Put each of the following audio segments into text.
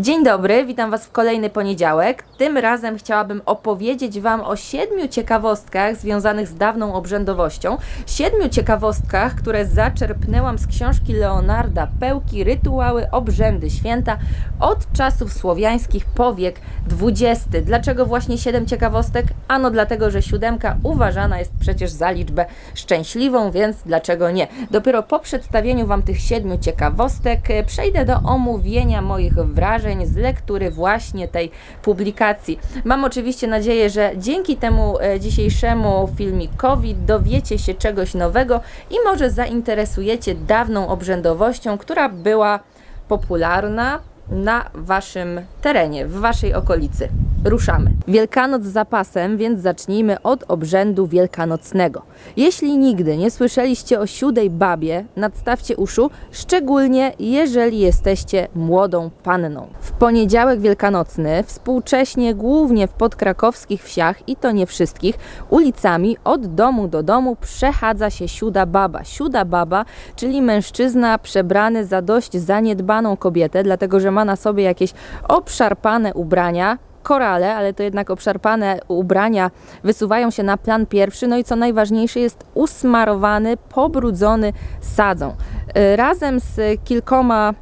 Dzień dobry, witam Was w kolejny poniedziałek. Tym razem chciałabym opowiedzieć Wam o siedmiu ciekawostkach związanych z dawną obrzędowością. Siedmiu ciekawostkach, które zaczerpnęłam z książki Leonarda Pełki Rytuały, obrzędy, święta od czasów słowiańskich po wiek XX. Dlaczego właśnie siedem ciekawostek? Ano dlatego, że siódemka uważana jest przecież za liczbę szczęśliwą, więc dlaczego nie? Dopiero po przedstawieniu Wam tych siedmiu ciekawostek e, przejdę do omówienia moich wrażeń z lektury właśnie tej publikacji. Mam oczywiście nadzieję, że dzięki temu e, dzisiejszemu filmikowi dowiecie się czegoś nowego i może zainteresujecie dawną obrzędowością, która była popularna na waszym terenie, w waszej okolicy. Ruszamy. Wielkanoc z zapasem, więc zacznijmy od obrzędu wielkanocnego. Jeśli nigdy nie słyszeliście o siódej babie, nadstawcie uszu, szczególnie jeżeli jesteście młodą panną. W poniedziałek wielkanocny, współcześnie głównie w podkrakowskich wsiach, i to nie wszystkich, ulicami od domu do domu przechadza się sióda baba. Sióda baba, czyli mężczyzna przebrany za dość zaniedbaną kobietę, dlatego że ma na sobie jakieś obszarpane ubrania, korale, ale to jednak obszarpane ubrania wysuwają się na plan pierwszy. No i co najważniejsze, jest usmarowany, pobrudzony sadzą. Y, Razem z kilkoma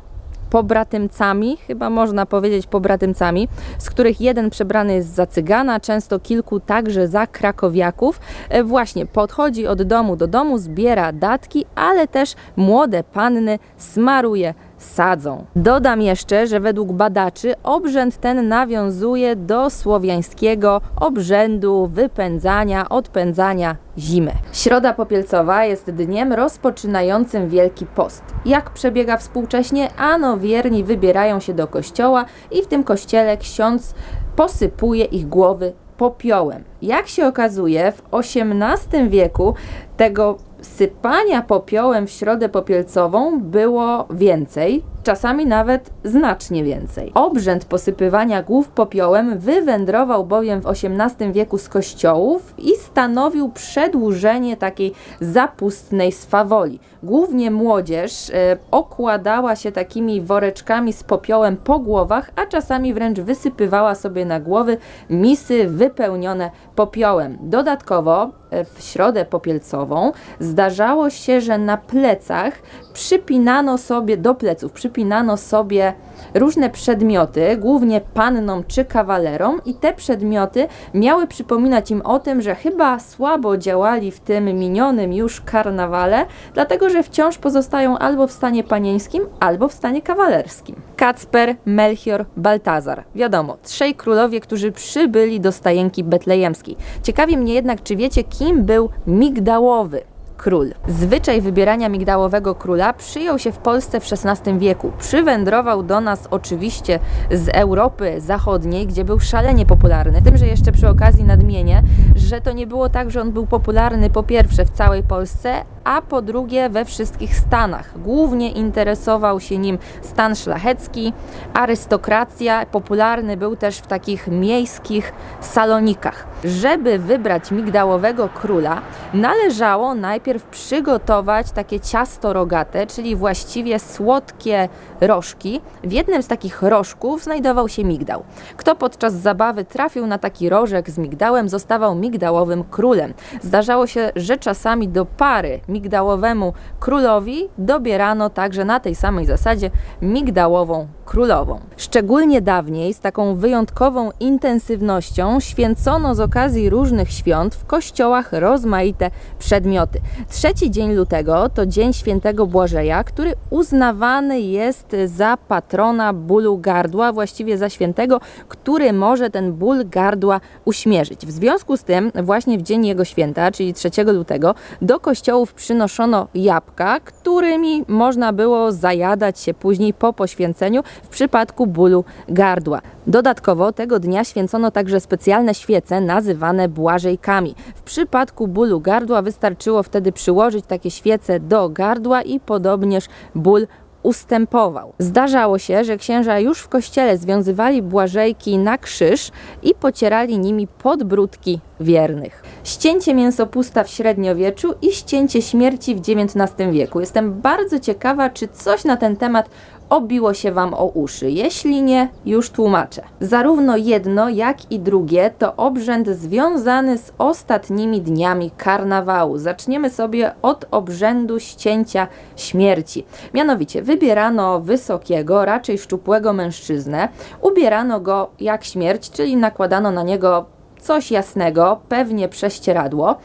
pobratymcami, chyba można powiedzieć pobratymcami, z których jeden przebrany jest za cygana, często kilku także za krakowiaków. E, Właśnie podchodzi od domu do domu, zbiera datki, ale też młode panny smaruje sadzą. Dodam jeszcze, że według badaczy obrzęd ten nawiązuje do słowiańskiego obrzędu wypędzania, odpędzania zimy. Środa Popielcowa jest dniem rozpoczynającym Wielki Post. Jak przebiega współcześnie? Ano wierni wybierają się do kościoła i w tym kościele ksiądz posypuje ich głowy popiołem. Jak się okazuje, w XVIII wieku tego sypania popiołem w środę popielcową było więcej, czasami nawet znacznie więcej. Obrzęd posypywania głów popiołem wywędrował bowiem w XVIII wieku z kościołów i stanowił przedłużenie takiej zapustnej swawoli. Głównie młodzież e, okładała się takimi woreczkami z popiołem po głowach, a czasami wręcz wysypywała sobie na głowy misy wypełnione popiołem. Dodatkowo e, w środę popielcową zdarzało się, że na plecach przypinano sobie do pleców, przypinano sobie różne przedmioty, głównie pannom czy kawalerom, i te przedmioty miały przypominać im o tym, że chyba słabo działali w tym minionym już karnawale, dlatego że wciąż pozostają albo w stanie panieńskim, albo w stanie kawalerskim. Kacper, Melchior, Baltazar. Wiadomo, trzej królowie, którzy przybyli do stajenki betlejemskiej. Ciekawi mnie jednak, czy wiecie, kim był migdałowy król. Zwyczaj wybierania migdałowego króla przyjął się w Polsce w XVI wieku. Przywędrował do nas oczywiście z Europy Zachodniej, gdzie był szalenie popularny. Tym, że jeszcze przy okazji nadmienię, że to nie było tak, że on był popularny po pierwsze w całej Polsce, a po drugie we wszystkich stanach. Głównie interesował się nim stan szlachecki, arystokracja. Popularny był też w takich miejskich salonikach. Żeby wybrać migdałowego króla, należało najpierw przygotować takie ciasto rogate, czyli właściwie słodkie rożki. W jednym z takich rożków znajdował się migdał. Kto podczas zabawy trafił na taki rożek z migdałem, zostawał migdałowym królem. Zdarzało się, że czasami do pary migdałowemu królowi dobierano także na tej samej zasadzie migdałową królową. Szczególnie dawniej z taką wyjątkową intensywnością święcono z okazji różnych świąt w kościołach rozmaite przedmioty. Trzeci dzień lutego to dzień świętego Błażeja, który uznawany jest za patrona bólu gardła, właściwie za świętego, który może ten ból gardła uśmierzyć. W związku z tym właśnie w dzień jego święta, czyli 3 lutego, do kościołów przynoszono jabłka, którymi można było zajadać się później po poświęceniu w przypadku bólu gardła. Dodatkowo tego dnia święcono także specjalne świece nazywane błażejkami. W przypadku bólu gardła wystarczyło wtedy przyłożyć takie świece do gardła i podobnież ból ustępował. Zdarzało się, że księża już w kościele związywali błażejki na krzyż i pocierali nimi podbródki wiernych. Ścięcie mięsopusta w średniowieczu i ścięcie śmierci w XIX wieku. Jestem bardzo ciekawa, czy coś na ten temat obiło się Wam o uszy. Jeśli nie, już tłumaczę. Zarówno jedno, jak i drugie to obrzęd związany z ostatnimi dniami karnawału. Zaczniemy sobie od obrzędu ścięcia śmierci. Mianowicie wybierano wysokiego, raczej szczupłego mężczyznę, ubierano go jak śmierć, czyli nakładano na niego coś jasnego, pewnie prześcieradło,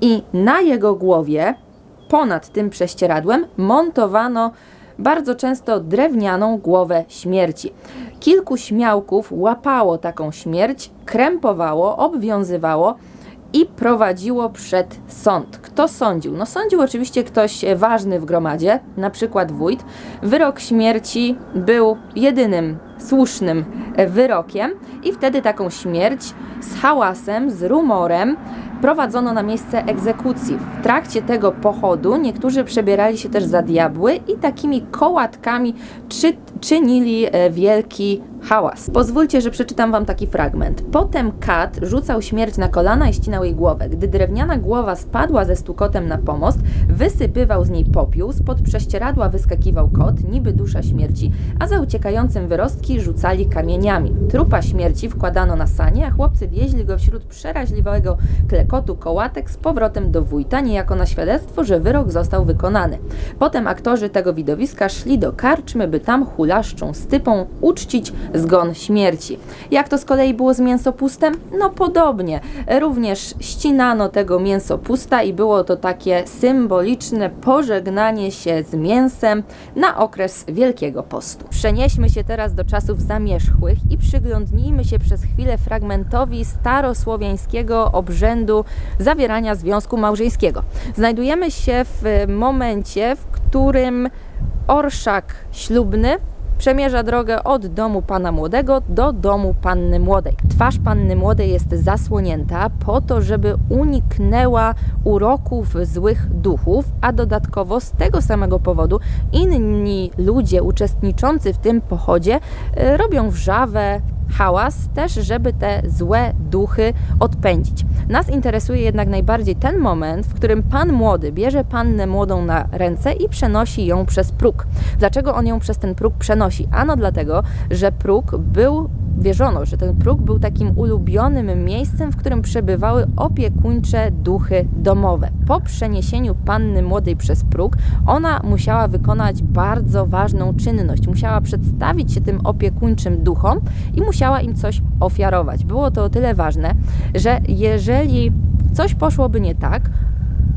i na jego głowie, ponad tym prześcieradłem, montowano bardzo często drewnianą głowę śmierci. Kilku śmiałków łapało taką śmierć, krępowało, obwiązywało i prowadziło przed sąd. Kto sądził? No sądził oczywiście ktoś ważny w gromadzie, na przykład wójt. Wyrok śmierci był jedynym słusznym wyrokiem i wtedy taką śmierć z hałasem, z rumorem prowadzono na miejsce egzekucji. W trakcie tego pochodu niektórzy przebierali się też za diabły i takimi kołatkami czy, czynili e, wielki hałas. Pozwólcie, że przeczytam wam taki fragment. Potem kat rzucał śmierć na kolana i ścinał jej głowę. Gdy drewniana głowa spadła ze stukotem na pomost, wysypywał z niej popiół, spod prześcieradła wyskakiwał kot, niby dusza śmierci, a za uciekającym wyrostki rzucali kamieniami. Trupa śmierci wkładano na sanie, a chłopcy wieźli go wśród przeraźliwego klekotu kołatek z powrotem do wójta, niejako na świadectwo, że wyrok został wykonany. Potem aktorzy tego widowiska szli do karczmy, by tam hulaszczą stypą uczcić zgon śmierci. Jak to z kolei było z mięsopustem? No podobnie. Również ścinano tego mięsopusta i było to takie symboliczne pożegnanie się z mięsem na okres Wielkiego Postu. Przenieśmy się teraz do czasów zamierzchłych i przyglądnijmy się przez chwilę fragmentowi starosłowiańskiego obrzędu zawierania związku małżeńskiego. Znajdujemy się w momencie, w którym orszak ślubny przemierza drogę od domu pana młodego do domu panny młodej. Twarz panny młodej jest zasłonięta po to, żeby uniknęła uroków złych duchów, a dodatkowo z tego samego powodu inni ludzie uczestniczący w tym pochodzie y, robią wrzawę, hałas, też żeby te złe duchy odpędzić. Nas interesuje jednak najbardziej ten moment, w którym pan młody bierze pannę młodą na ręce i przenosi ją przez próg. Dlaczego on ją przez ten próg przenosi? Ano dlatego, że próg był wierzono, że ten próg był takim ulubionym miejscem, w którym przebywały opiekuńcze duchy domowe. Po przeniesieniu panny młodej przez próg, ona musiała wykonać bardzo ważną czynność. Musiała przedstawić się tym opiekuńczym duchom i musiała im coś ofiarować. Było to o tyle ważne, że jeżeli coś poszłoby nie tak,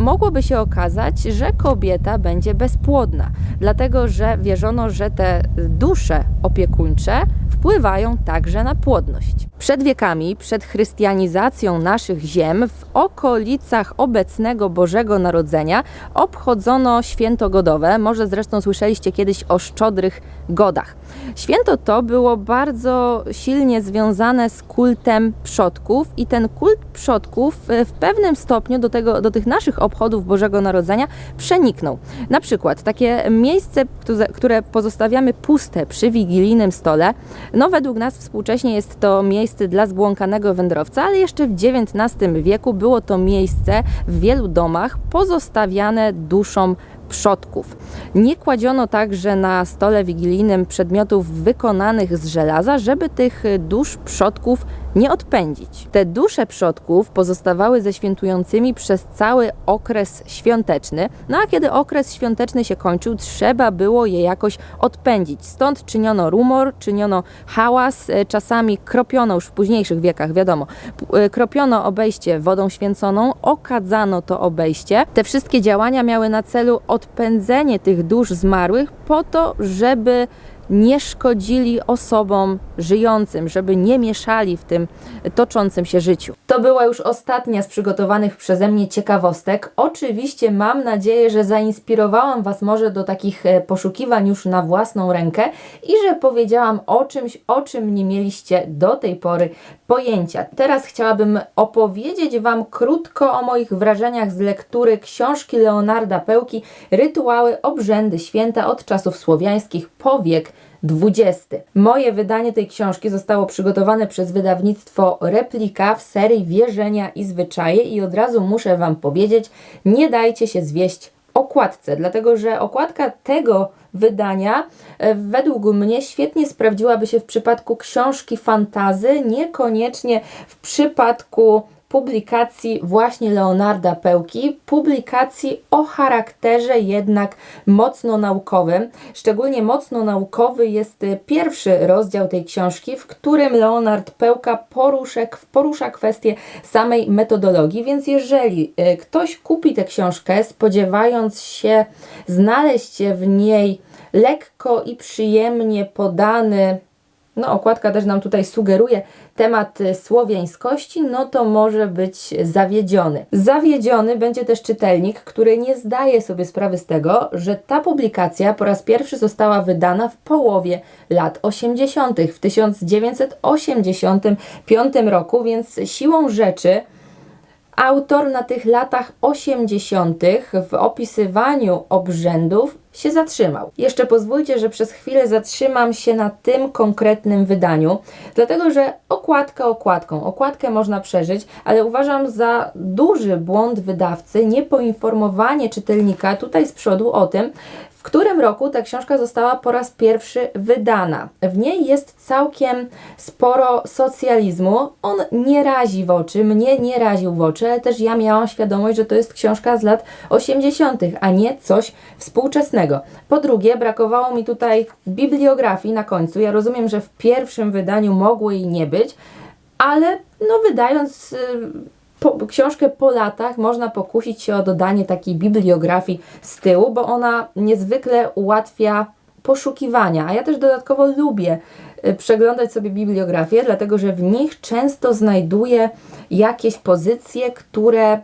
mogłoby się okazać, że kobieta będzie bezpłodna, dlatego że wierzono, że te dusze opiekuńcze wpływają także na płodność. Przed wiekami, przed chrystianizacją naszych ziem, w okolicach obecnego Bożego Narodzenia obchodzono święto godowe. Może zresztą słyszeliście kiedyś o szczodrych godach. Święto to było bardzo silnie związane z kultem przodków i ten kult przodków e, w pewnym stopniu do, tego, do tych naszych obchodów Bożego Narodzenia przeniknął. Na przykład takie miejsce, które pozostawiamy puste przy wigilijnym stole, no według nas współcześnie jest to miejsce dla zbłąkanego wędrowca, ale jeszcze w XIX wieku było to miejsce w wielu domach pozostawiane duszom przodków. Nie kładziono także na stole wigilijnym przedmiotów wykonanych z żelaza, żeby tych dusz przodków nie odpędzić. Te dusze przodków pozostawały ze świętującymi przez cały okres świąteczny, no a kiedy okres świąteczny się kończył, trzeba było je jakoś odpędzić. Stąd czyniono rumor, czyniono hałas, e, czasami kropiono już w późniejszych wiekach, wiadomo, e, kropiono obejście wodą święconą, okadzano to obejście. Te wszystkie działania miały na celu odpędzenie tych dusz zmarłych po to, żeby nie szkodzili osobom żyjącym, żeby nie mieszali w tym toczącym się życiu. To była już ostatnia z przygotowanych przeze mnie ciekawostek. Oczywiście mam nadzieję, że zainspirowałam Was może do takich e, poszukiwań już na własną rękę i że powiedziałam o czymś, o czym nie mieliście do tej pory pojęcia. Teraz chciałabym opowiedzieć Wam krótko o moich wrażeniach z lektury książki Leonarda Pełki Rytuały, obrzędy, święta od czasów słowiańskich po wiek 20. Moje wydanie tej książki zostało przygotowane przez wydawnictwo Replika w serii Wierzenia i Zwyczaje i od razu muszę Wam powiedzieć, nie dajcie się zwieść okładce, dlatego że okładka tego wydania e, według mnie świetnie sprawdziłaby się w przypadku książki fantazy, niekoniecznie w przypadku publikacji właśnie Leonarda Pełki, publikacji o charakterze jednak mocno naukowym. Szczególnie mocno naukowy jest e, pierwszy rozdział tej książki, w którym Leonard Pełka porusza, kwestię samej metodologii, więc jeżeli e, ktoś kupi tę książkę spodziewając się znaleźć w niej lekko i przyjemnie podany no, okładka też nam tutaj sugeruje temat y, słowiańskości, no to może być zawiedziony. Zawiedziony będzie też czytelnik, który nie zdaje sobie sprawy z tego, że ta publikacja po raz pierwszy została wydana w połowie lat 80., w 1985 roku, więc siłą rzeczy autor na tych latach 80. w opisywaniu obrzędów się zatrzymał. Jeszcze pozwólcie, że przez chwilę zatrzymam się na tym konkretnym wydaniu, dlatego że okładka okładką, okładkę można przeżyć, ale uważam za duży błąd wydawcy niepoinformowanie czytelnika tutaj z przodu o tym, w którym roku ta książka została po raz pierwszy wydana. W niej jest całkiem sporo socjalizmu. On nie razi w oczy, mnie nie raził w oczy, ale też ja miałam świadomość, że to jest książka z lat 80., a nie coś współczesnego. Po drugie, brakowało mi tutaj bibliografii na końcu. Ja rozumiem, że w pierwszym wydaniu mogło jej nie być, ale no wydając. Yy, po, książkę po latach można pokusić się o dodanie takiej bibliografii z tyłu, bo ona niezwykle ułatwia poszukiwania, a ja też dodatkowo lubię y, przeglądać sobie bibliografię, dlatego że w nich często znajduję jakieś pozycje, które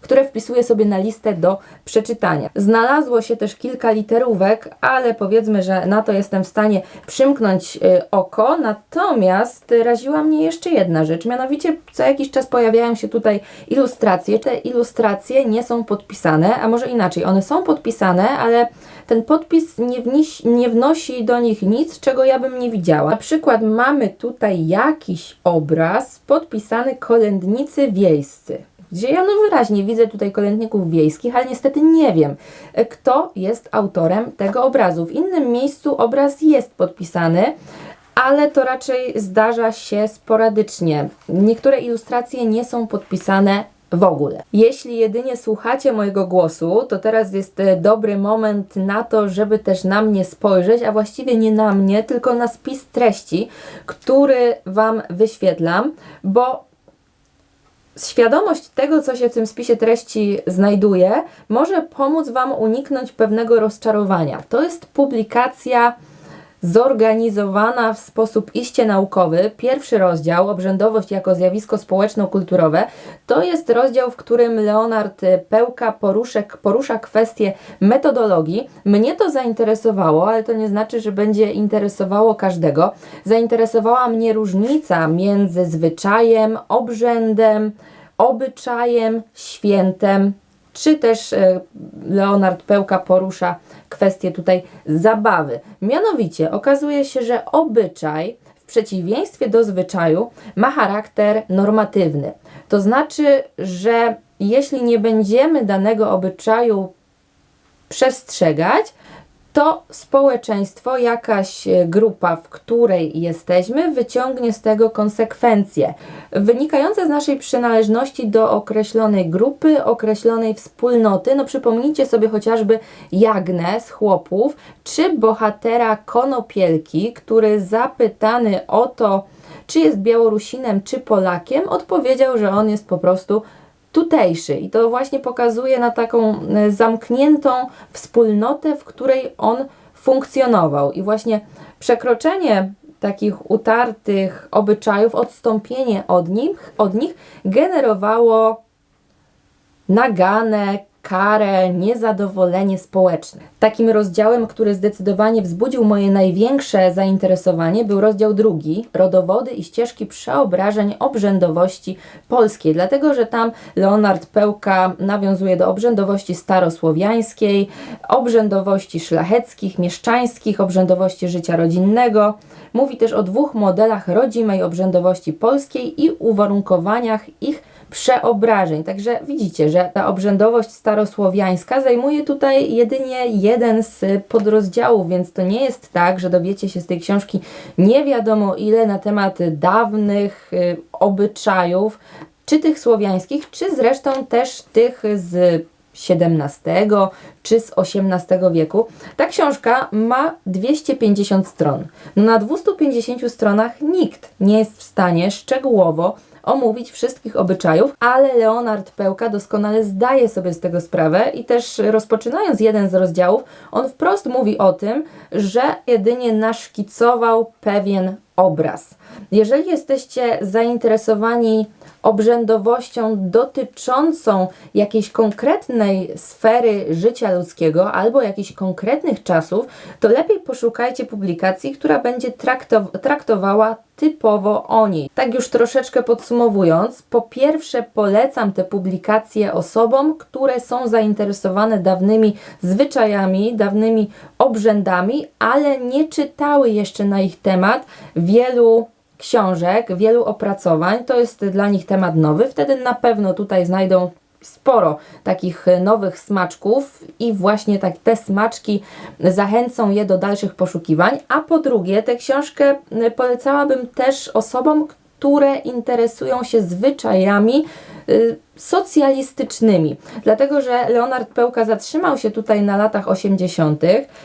które wpisuję sobie na listę do przeczytania. Znalazło się też kilka literówek, ale powiedzmy, że na to jestem w stanie przymknąć y, oko. Natomiast raziła mnie jeszcze jedna rzecz, mianowicie co jakiś czas pojawiają się tutaj ilustracje. Te ilustracje nie są podpisane, a może inaczej, one są podpisane, ale ten podpis nie, wnieś, nie wnosi do nich nic, czego ja bym nie widziała. Na przykład mamy tutaj jakiś obraz podpisany kolędnicy wiejscy gdzie ja no wyraźnie widzę tutaj kolędników wiejskich, ale niestety nie wiem, e, kto jest autorem tego obrazu. W innym miejscu obraz jest podpisany, ale to raczej zdarza się sporadycznie. Niektóre ilustracje nie są podpisane w ogóle. Jeśli jedynie słuchacie mojego głosu, to teraz jest e, dobry moment na to, żeby też na mnie spojrzeć, a właściwie nie na mnie, tylko na spis treści, który Wam wyświetlam, bo świadomość tego, co się w tym spisie treści znajduje, może pomóc Wam uniknąć pewnego rozczarowania. To jest publikacja zorganizowana w sposób iście naukowy. Pierwszy rozdział, obrzędowość jako zjawisko społeczno-kulturowe, to jest rozdział, w którym Leonard Pełka poruszek, porusza kwestię metodologii. Mnie to zainteresowało, ale to nie znaczy, że będzie interesowało każdego. Zainteresowała mnie różnica między zwyczajem, obrzędem, obyczajem, świętem, czy też e, Leonard Pełka porusza kwestię tutaj zabawy. Mianowicie okazuje się, że obyczaj w przeciwieństwie do zwyczaju ma charakter normatywny. To znaczy, że jeśli nie będziemy danego obyczaju przestrzegać, to społeczeństwo, jakaś e, grupa, w której jesteśmy, wyciągnie z tego konsekwencje wynikające z naszej przynależności do określonej grupy, określonej wspólnoty. No przypomnijcie sobie chociażby Jagnę z chłopów, czy bohatera Konopielki, który zapytany o to, czy jest Białorusinem, czy Polakiem, odpowiedział, że on jest po prostu tutejszy. I to właśnie pokazuje na taką e, zamkniętą wspólnotę, w której on funkcjonował. I właśnie przekroczenie takich utartych obyczajów, odstąpienie od nich, od nich generowało naganę, karę, niezadowolenie społeczne. Takim rozdziałem, który zdecydowanie wzbudził moje największe zainteresowanie, był rozdział drugi Rodowody i ścieżki przeobrażeń obrzędowości polskiej, dlatego że tam Leonard Pełka nawiązuje do obrzędowości starosłowiańskiej, obrzędowości szlacheckich, mieszczańskich, obrzędowości życia rodzinnego. Mówi też o dwóch modelach rodzimej obrzędowości polskiej i uwarunkowaniach ich przeobrażeń. Także widzicie, że ta obrzędowość starosłowiańska zajmuje tutaj jedynie jeden z podrozdziałów, więc to nie jest tak, że dowiecie się z tej książki nie wiadomo ile na temat dawnych y, obyczajów, czy tych słowiańskich, czy zresztą też tych z XVII czy z XVIII wieku. Ta książka ma 250 stron. No na 250 stronach nikt nie jest w stanie szczegółowo omówić wszystkich obyczajów, ale Leonard Pełka doskonale zdaje sobie z tego sprawę i też rozpoczynając jeden z rozdziałów, on wprost mówi o tym, że jedynie naszkicował pewien obraz. Jeżeli jesteście zainteresowani obrzędowością dotyczącą jakiejś konkretnej sfery życia ludzkiego albo jakichś konkretnych czasów, to lepiej poszukajcie publikacji, która będzie traktow- traktowała typowo o niej. Tak już troszeczkę podsumowując, po pierwsze polecam te publikacje osobom, które są zainteresowane dawnymi zwyczajami, dawnymi obrzędami, ale nie czytały jeszcze na ich temat wielu książek, wielu opracowań. To jest dla nich temat nowy. Wtedy na pewno tutaj znajdą sporo takich nowych smaczków i właśnie tak te smaczki zachęcą je do dalszych poszukiwań. A po drugie, tę książkę polecałabym też osobom, które interesują się zwyczajami y, socjalistycznymi. Dlatego, że Leonard Pełka zatrzymał się tutaj na latach 80.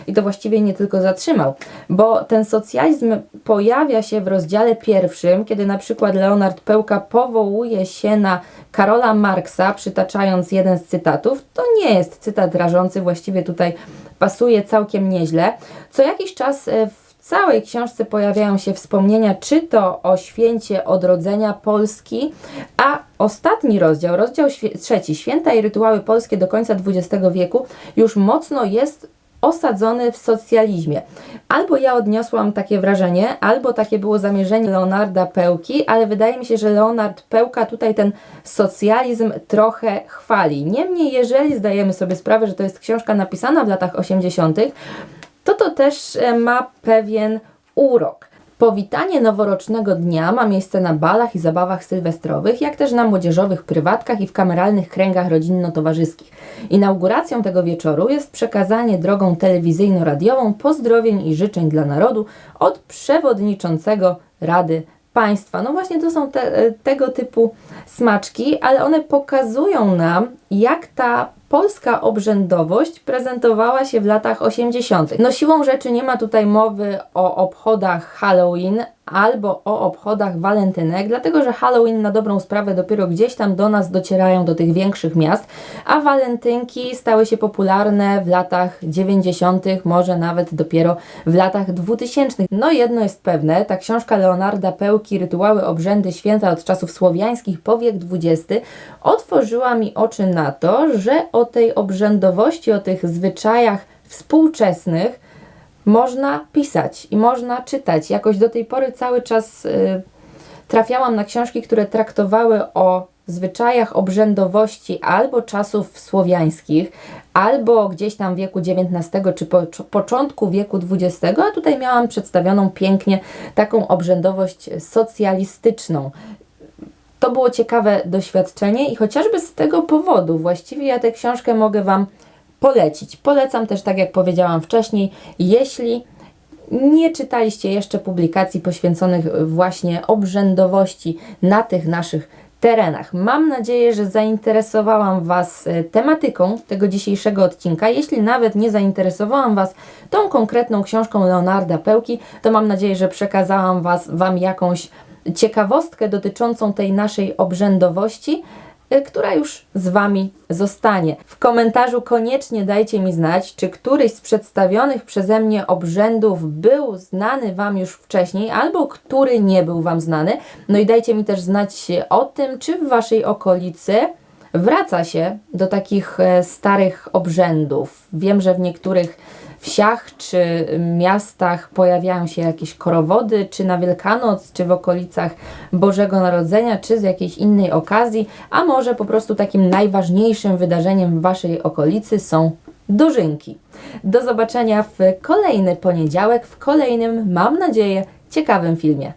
i to właściwie nie tylko zatrzymał, bo ten socjalizm pojawia się w rozdziale pierwszym, kiedy na przykład Leonard Pełka powołuje się na Karola Marksa, przytaczając jeden z cytatów. To nie jest cytat rażący, właściwie tutaj pasuje całkiem nieźle. Co jakiś czas e, w całej książce pojawiają się wspomnienia, czy to o święcie odrodzenia Polski, a ostatni rozdział, rozdział trzeci, święta i rytuały polskie do końca XX wieku, już mocno jest osadzony w socjalizmie. Albo ja odniosłam takie wrażenie, albo takie było zamierzenie Leonarda Pełki, ale wydaje mi się, że Leonard Pełka tutaj ten socjalizm trochę chwali. Niemniej, jeżeli zdajemy sobie sprawę, że to jest książka napisana w latach 80., to to też e, ma pewien urok. Powitanie noworocznego dnia ma miejsce na balach i zabawach sylwestrowych, jak też na młodzieżowych prywatkach i w kameralnych kręgach rodzinno-towarzyskich. Inauguracją tego wieczoru jest przekazanie drogą telewizyjno-radiową pozdrowień i życzeń dla narodu od przewodniczącego Rady Państwa. No właśnie to są te, e, tego typu smaczki, ale one pokazują nam, jak ta polska obrzędowość prezentowała się w latach 80. No siłą rzeczy nie ma tutaj mowy o obchodach Halloween albo o obchodach walentynek, dlatego że Halloween na dobrą sprawę dopiero gdzieś tam do nas docierają do tych większych miast, a walentynki stały się popularne w latach 90., może nawet dopiero w latach 2000. No jedno jest pewne, ta książka Leonarda Pełki Rytuały, obrzędy, święta od czasów słowiańskich po wiek XX otworzyła mi oczy na to, że o tej obrzędowości, o tych zwyczajach współczesnych można pisać i można czytać. Jakoś do tej pory cały czas y, trafiałam na książki, które traktowały o zwyczajach obrzędowości albo czasów słowiańskich, albo gdzieś tam wieku XIX czy po, początku wieku XX, a tutaj miałam przedstawioną pięknie taką obrzędowość socjalistyczną. To było ciekawe doświadczenie i chociażby z tego powodu właściwie ja tę książkę mogę Wam polecić. Polecam też, tak jak powiedziałam wcześniej, jeśli nie czytaliście jeszcze publikacji poświęconych właśnie obrzędowości na tych naszych terenach. Mam nadzieję, że zainteresowałam Was e, tematyką tego dzisiejszego odcinka. Jeśli nawet nie zainteresowałam Was tą konkretną książką Leonarda Pełki, to mam nadzieję, że przekazałam was, Wam jakąś ciekawostkę dotyczącą tej naszej obrzędowości, y, która już z Wami zostanie. W komentarzu koniecznie dajcie mi znać, czy któryś z przedstawionych przeze mnie obrzędów był znany Wam już wcześniej, albo który nie był Wam znany. No i dajcie mi też znać o tym, czy w Waszej okolicy wraca się do takich e, starych obrzędów. Wiem, że w niektórych wsiach czy miastach pojawiają się jakieś korowody, czy na Wielkanoc, czy w okolicach Bożego Narodzenia, czy z jakiejś innej okazji, a może po prostu takim najważniejszym wydarzeniem w Waszej okolicy są dożynki. Do zobaczenia w kolejny poniedziałek, w kolejnym, mam nadzieję, ciekawym filmie.